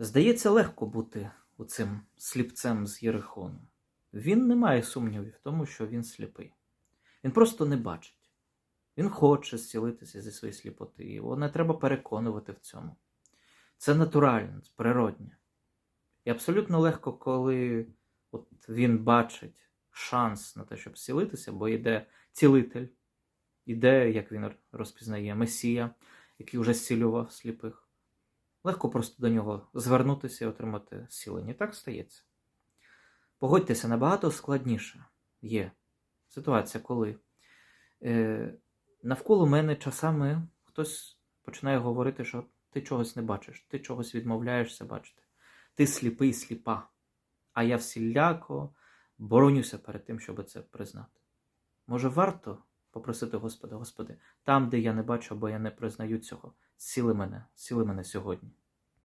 Здається, легко бути оцим сліпцем з Єрихону. Він не має сумнівів в тому, що він сліпий. Він просто не бачить. Він хоче зцілитися зі своєї сліпоти. Його не треба переконувати в цьому. Це натурально, це природне. І абсолютно легко, коли от він бачить шанс на те, щоб зцілитися, бо йде цілитель, іде, як він розпізнає, Месія, який вже зцілював сліпих. Легко просто до нього звернутися і отримати зцілення. Так стається. Погодьтеся, набагато складніше є ситуація, коли е, навколо мене часами хтось починає говорити, що ти чогось не бачиш, ти чогось відмовляєшся бачити. Ти сліпий, сліпа. А я всіляко боронюся перед тим, щоб це признати. Може, варто попросити Господа, Господи, там, де я не бачу, бо я не признаю цього, сіли мене, сіли мене сьогодні.